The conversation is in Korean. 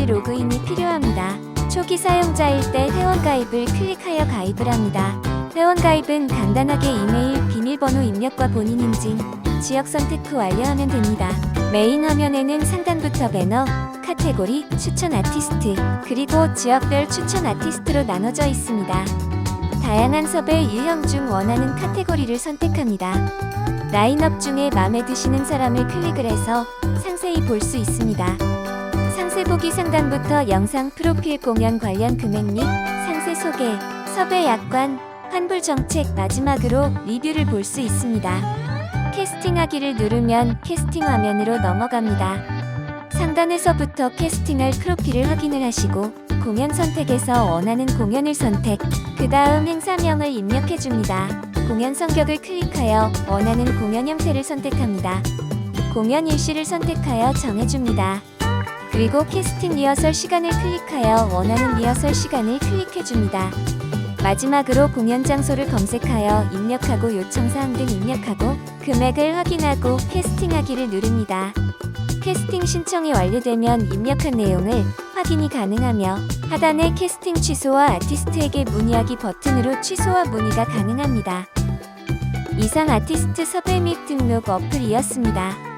로그인이 필요합니다. 초기 사용자일 때 회원가입을 클릭하여 가입을 합니다. 회원가입은 간단하게 이메일, 비밀번호 입력과 본인 인증, 지역 선택 후 완료하면 됩니다. 메인 화면에는 상단부터 배너, 카테고리, 추천 아티스트, 그리고 지역별 추천 아티스트로 나눠져 있습니다. 다양한 섭외 유형 중 원하는 카테고리를 선택합니다. 라인업 중에 마음에 드시는 사람을 클릭을 해서 상세히 볼 수 있습니다. 상세 보기 상단부터 영상 프로필 공연 관련 금액 및 상세 소개, 섭외 약관, 환불 정책 마지막으로 리뷰를 볼 수 있습니다. 캐스팅하기를 누르면 캐스팅 화면으로 넘어갑니다. 상단에서부터 캐스팅할 프로필을 확인을 하시고 공연 선택에서 원하는 공연을 선택, 그 다음 행사명을 입력해 줍니다. 공연 성격을 클릭하여 원하는 공연 형태를 선택합니다. 공연 일시를 선택하여 정해줍니다. 그리고 캐스팅 리허설 시간을 클릭하여 원하는 리허설 시간을 클릭해 줍니다. 마지막으로 공연 장소를 검색하여 입력하고 요청 사항 등 입력하고 금액을 확인하고 캐스팅하기를 누릅니다. 캐스팅 신청이 완료되면 입력한 내용을 확인이 가능하며 하단의 캐스팅 취소와 아티스트에게 문의하기 버튼으로 취소와 문의가 가능합니다. 이상 아티스트 섭외 및 등록 어플이었습니다.